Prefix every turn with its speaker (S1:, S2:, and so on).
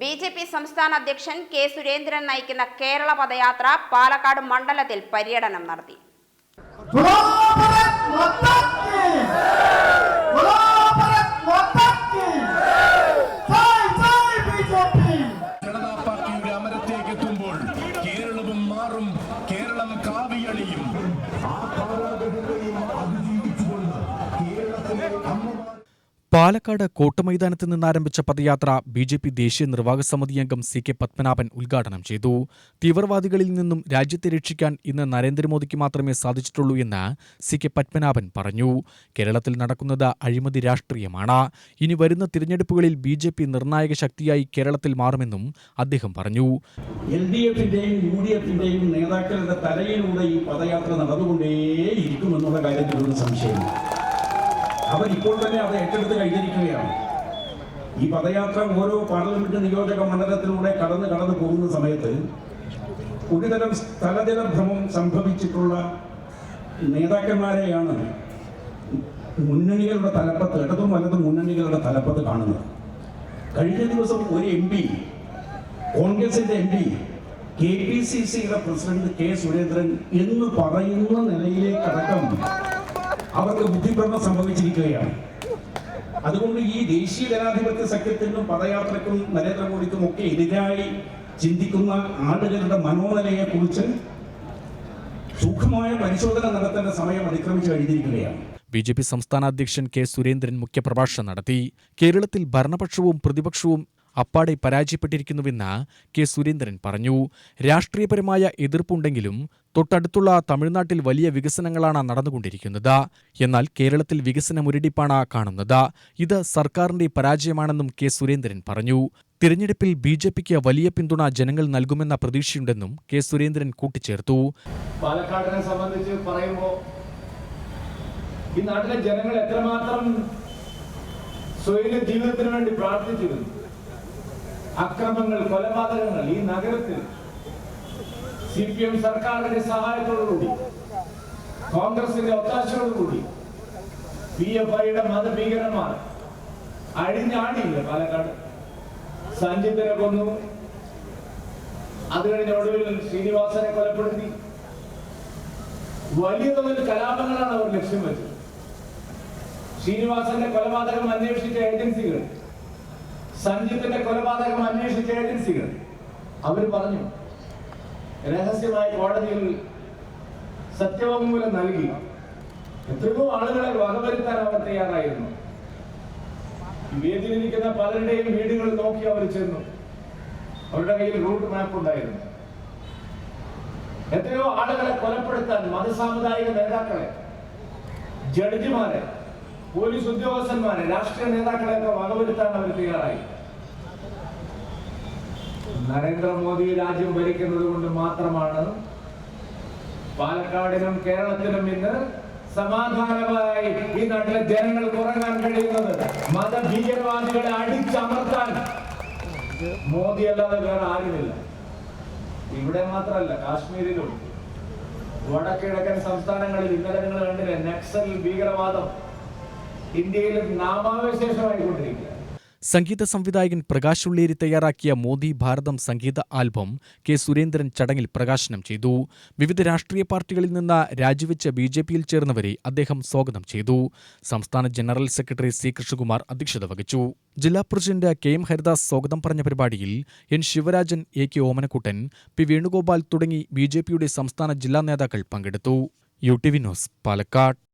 S1: B J P സംസ്ഥാന അധ്യക്ഷൻ K Surendran നയിക്കുന്ന കേരള പദയാത്ര പാലക്കാട് മണ്ഡലത്തിൽ പര്യടനം നടത്തി.
S2: പാലക്കാട് കോട്ടമൈതാനത്ത് നിന്നാരംഭിച്ച പദയാത്ര ബി ജെ പി ദേശീയ നിർവാഹക സമിതി അംഗം സി കെ പത്മനാഭൻ ഉദ്ഘാടനം ചെയ്തു. തീവ്രവാദികളിൽ നിന്നും രാജ്യത്തെ രക്ഷിക്കാൻ ഇന്ന് നരേന്ദ്രമോദിക്ക് മാത്രമേ സാധിച്ചിട്ടുള്ളൂ എന്ന് സി കെ പത്മനാഭൻ പറഞ്ഞു. കേരളത്തിൽ നടക്കുന്നത് അഴിമതി രാഷ്ട്രീയമാണ്. ഇനി വരുന്ന തിരഞ്ഞെടുപ്പുകളിൽ ബി ജെ പി നിർണായക ശക്തിയായി കേരളത്തിൽ മാറുമെന്നും അദ്ദേഹം പറഞ്ഞു.
S3: എൽ ഡി എഫിന്റെയും യു ഡി എഫിന്റെയും നേതാക്കളുടെ തലയിലൂടെ ഈ പദയാത്ര നടന്നുകൊണ്ടേയിരിക്കുമെന്നുള്ള കാര്യത്തിൽ ഒരു സംശയമില്ല അവരിപ്പോൾ തന്നെ അത് ഏറ്റെടുത്ത് കഴിഞ്ഞിരിക്കുകയാണ്. ഈ പദയാത്ര ഓരോ പാർലമെന്റ് നിയോജക മണ്ഡലത്തിലൂടെ കടന്ന് കടന്നു പോകുന്ന സമയത്ത് ഒരുതരം സ്ഥലജല ഭ്രമം സംഭവിച്ചിട്ടുള്ള നേതാക്കന്മാരെയാണ് മുന്നണികളുടെ തലപ്പത്ത് ഇടതും വലതും മുന്നണികളുടെ തലപ്പത്ത് കാണുന്നത്. കഴിഞ്ഞ ദിവസം ഒരു എം പി കോൺഗ്രസിന്റെ M P K P C സിയുടെ പ്രസിഡന്റ് കെ സുരേന്ദ്രൻ എന്ന് പറയുന്ന നിലയിലേക്കടക്കം അവർക്ക് ബുദ്ധിഭ്രമം സംഭവിച്ചിരിക്കുകയാണ്. അതുകൊണ്ട് ഈ ദേശീയ ജനാധിപത്യ സഖ്യത്തിനും പദയാത്രയ്ക്കും നരേന്ദ്രമോദിക്കും ഒക്കെ എതിരായി ചിന്തിക്കുന്ന ആളുകളുടെ മനോനിലയെക്കുറിച്ച് സൂക്ഷ്മമായ പരിശോധന നടത്തേണ്ട സമയം അതിക്രമിച്ചു കഴിഞ്ഞിരിക്കുകയാണ്.
S2: ബി ജെ പി സംസ്ഥാന അധ്യക്ഷൻ കെ സുരേന്ദ്രൻ മുഖ്യപ്രഭാഷണം നടത്തി. കേരളത്തിൽ ഭരണപക്ഷവും പ്രതിപക്ഷവും അപ്പാടെ പരാജയപ്പെട്ടിരിക്കുന്നുവെന്ന് കെ. സുരേന്ദ്രൻ പറഞ്ഞു. രാഷ്ട്രീയപരമായ എതിർപ്പുണ്ടെങ്കിലും തൊട്ടടുത്തുള്ള തമിഴ്നാട്ടിൽ വലിയ വികസനങ്ങളാണ് നടന്നുകൊണ്ടിരിക്കുന്നത്. എന്നാൽ കേരളത്തിൽ വികസന മുരടിപ്പാണ് കാണുന്നത്. ഇത് സർക്കാരിന്റെ പരാജയമാണെന്നും കെ. സുരേന്ദ്രൻ പറഞ്ഞു. തിരഞ്ഞെടുപ്പിൽ ബി ജെ പിക്ക് വലിയ പിന്തുണ ജനങ്ങൾ നൽകുമെന്ന പ്രതീക്ഷയുണ്ടെന്നും കെ. സുരേന്ദ്രൻ കൂട്ടിച്ചേർത്തു.
S4: പാലക്കാടിനെ സംബന്ധിച്ച് പറയുമ്പോൾ ഈ നാട്ടിലെ ജനങ്ങൾ എത്രമാത്രം സ്വയം ജീവിതത്തിന് വേണ്ടി പ്രാർത്ഥിച്ചിരുന്നു? അക്രമങ്ങൾ കൊലപാതകങ്ങൾ ഈ നഗരത്തിൽ സി പി എം സർക്കാരിന്റെ സഹായത്തോടുകൂടി കോൺഗ്രസിന്റെ ഒത്താശയോടുകൂടി പി എഫ് ഐയുടെ മതഭീകരന്മാർ അഴിഞ്ഞാടിയില്ല പാലക്കാട്? സഞ്ജിത്തിനെ കൊന്നു. അത് കഴിഞ്ഞ ഒടുവിൽ ശ്രീനിവാസനെ കൊലപ്പെടുത്തി. വലിയ തോതിൽ കലാപങ്ങളാണ് അവർ ലക്ഷ്യം വെച്ചത്. ശ്രീനിവാസന്റെ കൊലപാതകം അന്വേഷിച്ച ഏജൻസികൾ സഞ്ജിത്തിന്റെ കൊലപാതകം അന്വേഷിച്ച ഏജൻസികൾ. അവർ പറഞ്ഞു രഹസ്യമായ കോടതിയിൽ സത്യവാങ്മൂലം നൽകി. എത്രയോ ആളുകളെ വകവരുത്താൻ അവർ തയ്യാറായിരുന്നു. വേദിയിലിരിക്കുന്ന പലരുടെയും വീടുകൾ നോക്കി അവർ ചെന്നു. അവരുടെ കയ്യിൽ റൂട്ട് മാപ്പ് ഉണ്ടായിരുന്നു. എത്രയോ ആളുകളെ കൊലപ്പെടുത്താൻ മതസാമുദായിക നേതാക്കളെ ജഡ്ജിമാരെ പോലീസ് ഉദ്യോഗസ്ഥന്മാരെ രാഷ്ട്രീയ നേതാക്കളെയൊക്കെ വകവരുത്താൻ അവർ തയ്യാറായി. നരേന്ദ്രമോദി രാജ്യം ഭരിക്കുന്നത് കൊണ്ട് മാത്രമാണ് പാലക്കാടിനും കേരളത്തിനും ഇന്ന് സമാധാനമായി ഈ നാട്ടിലെ ജനങ്ങൾക്ക് ഉറങ്ങാൻ കഴിയുന്നത്. മതഭീകരവാദികളെ അടിച്ചമർത്താൻ മോദി അല്ലാതെ വേറെ ആരുമില്ല. ഇവിടെ മാത്രമല്ല കാശ്മീരിലും വടക്കിഴക്കൻ സംസ്ഥാനങ്ങളിൽ ഇന്നലെ നിങ്ങൾ കണ്ടില്ലേ നക്സൽ ഭീകരവാദം.
S2: സംഗീത സംവിധായകൻ പ്രകാശ് ഉള്ളേരി തയ്യാറാക്കിയ മോദി ഭാരതം സംഗീത ആൽബം കെ സുരേന്ദ്രൻ ചടങ്ങിൽ പ്രകാശനം ചെയ്തു. വിവിധ രാഷ്ട്രീയ പാർട്ടികളിൽ നിന്ന് രാജിവെച്ച ബി ജെ പിയിൽ ചേർന്നവരെ അദ്ദേഹം സ്വാഗതം ചെയ്തു. സംസ്ഥാന ജനറൽ സെക്രട്ടറി സി കൃഷ്ണകുമാർ അധ്യക്ഷത വഹിച്ചു. ജില്ലാ പ്രസിഡന്റ് കെ എം ഹരിദാസ് സ്വാഗതം പറഞ്ഞ പരിപാടിയിൽ N Sivarajan A K Omanakuttan P Venugopal തുടങ്ങി ബി സംസ്ഥാന ജില്ലാ നേതാക്കൾ പങ്കെടുത്തു. U T V news Palakkad.